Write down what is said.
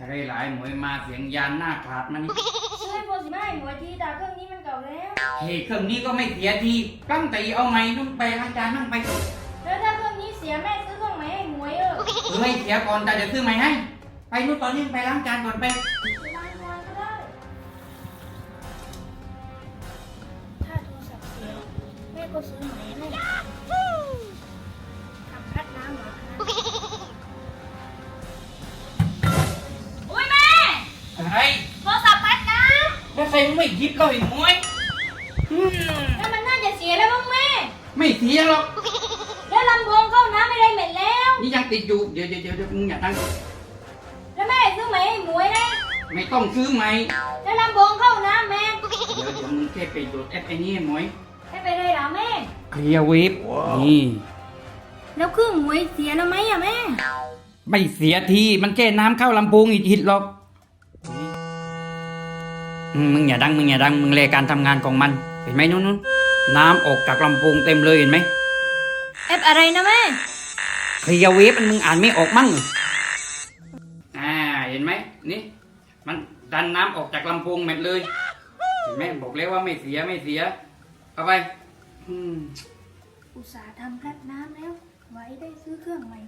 อะไรหลายหมวยมาเสียงยานหน้าขาดมันนี่ช่วยโพสิมาให้หมวยทีแต่เครื่องนี้มันเก่าแล้ว เฮ้ยเครื่องนี้ก็ไม่เสียทีตั้งแต่เอาใหม่นุ่งไปอาจารย์นั่งไปแล้วถ้าเครื่องนี้เสียแม่ซื้อเครื่องใหม่ให้หมวยเออเออให้เสียก่อนแต่เดี๋ยวซื้อใหม่ให้ ไปนู่นตอนนี้ไปล้างจานก่อนไปล้างก่อนก็ได้ถ้าโทรศัพท์เสียแม่ก็ซื้อใหม่ให้ อะไรโทรศัพท์พัดน้แล้วใครไม่คิดก็ไอ้หมวยอืมำแล้วมันน่าจะเสียแล้วมั้งแม่ ไม่เสียหรอก แล้วลำโพงเข้าน้ำไม่ได้เหม็นแล้ว นี่ยังติดอยู่ เดี๋ยวเดี๋ยวเดี๋ยวเดี๋ยวมึงอย่าตั้งแล้วแม่ซื้อใหม่ให้หมวยนะไม่ต้องซื้อใหม่แล้วลำโพงเข้าน้ำแม่เดี๋ยวเดี๋ยวมึงแค่ไปโหลดแอปไอ้นี่ให้หมวยให้ไปเลยเหรอแม่ เคลียร์เวฟนี่ แล้วเครื่องหมวยเสียแล้วไหมอะแม่ ไม่เสียที มันแค่น้ำเข้าลำโพงอีกหิดหรอกอื มมึงอย่าดังมึงอย่าดังมึงเลการทำงานของมัน เห็นไหมนู้นนู้นน้ำออกจากลำโพงเต็มเลยเห็นไหมแอปอะไรนะแม่เคลียร์เวฟมันมึงอ่านไม่ออกมั่งอ่าเห็นไหมนี่ มันดันน้ำออกจากลำโพงหมดเลยเห็นไหมบอกแล้วว่าไม่เสียไม่เสียเอาไปอืมอุตส่าห์ทำพัดน้ำแล้วไว้ได้ซื้อเครื่องใหม่